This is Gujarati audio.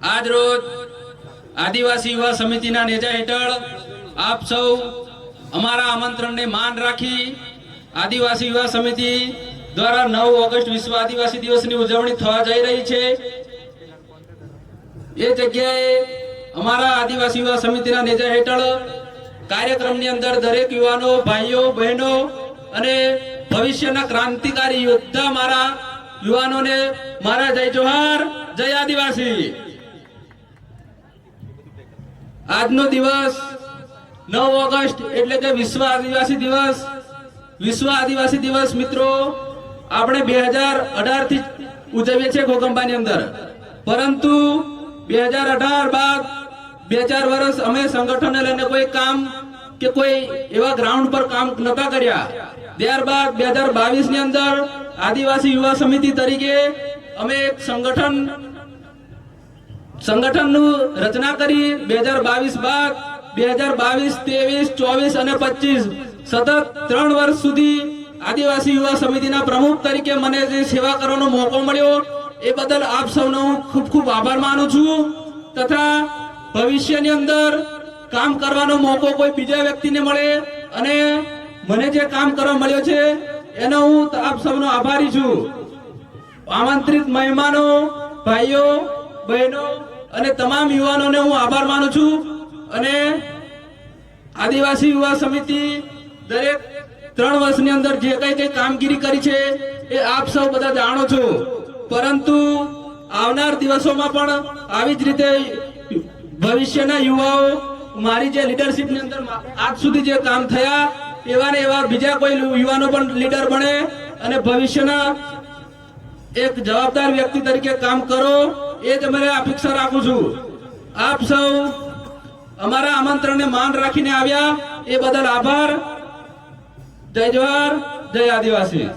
આજ રોજ આદિવાસી યુવા સમિતિના નેજા હેઠળ આપ સૌ અમારા આમંત્રણને માન રાખી આદિવાસી યુવા સમિતિ દ્વારા નવ ઓગસ્ટ વિશ્વ આદિવાસી દિવસની ઉજવણી થવા જઈ રહી છે. એ જગ્યાએ અમારા આદિવાસી યુવા સમિતિના નેજા હેઠળ કાર્યક્રમની અંદર દરેક યુવાનો, ભાઈઓ, બહેનો અને ભવિષ્યના ક્રાંતિકારી યોદ્ધા મારા યુવાનોને, મારા જય જોહાર, જય આદિવાસી. આજનો દિવસ નવ ઓગસ્ટ એટલે કે વિશ્વ આદિવાસી દિવસ. વિશ્વ આદિવાસી દિવસ મિત્રો, આપણે બે હજાર અઢારથી ઉજવીએ છીએ ઘોગંબાની અંદર. પરંતુ બે હજાર અઢાર બાદ બે ચાર વર્ષ અમે સંગઠનને લઈને કોઈ કામ કે કોઈ એવા ગ્રાઉન્ડ પર કામ નતા કર્યા. ત્યારબાદ બે હજાર બાવીસની અંદર આદિવાસી યુવા સમિતિ તરીકે અમે એક સંગઠન સંગઠનનું રચના કરી બે હજાર બાવીસ બાદ બે હજાર બાવીસ, ત્રેવીસ, ચોવીસ અને પચીસ સતત ત્રણ વર્ષ સુધી આદિવાસી યુવા સમિતિના પ્રમુખ તરીકે મને જે સેવા કરવાનો મોકો મળ્યો એ બદલ આપ સૌનો હું ખૂબ ખૂબ આભાર માનું છું. તથા ભવિષ્યની અંદર કામ કરવાનો મોકો કોઈ બીજા વ્યક્તિને મળે અને મને જે કામ કરવા મળ્યો છે એનો હું આપ સૌનો આભારી છું. આમંત્રિત મહેમાનો, ભાઈઓ, બહેનો અને તમામ યુવાનોને હું આભાર માનું છું અને આદિવાસી યુવા સમિતિ દરેક ત્રણ વર્ષની અંદર જે કઈ કઈ કામગીરી કરી છે એ આપ સૌ બધા જાણો છો. પરંતુ આવનાર દિવસોમાં પણ આવી જ રીતે ભવિષ્યના યુવાઓ મારી જે લીડરશીપની અંદર આજ સુધી જે કામ થયા એવા ને એવા બીજા કોઈ યુવાનો પણ લીડર બને અને ભવિષ્યના એક જવાબદાર વ્યક્તિ તરીકે કામ કરો. એ જ અમારે અપેક્ષા રાખું છું. આપ સૌ અમારા આમંત્રણને માન રાખીને આવ્યા. એ બદલ આભાર. જય જવાહર. જય આદિવાસી.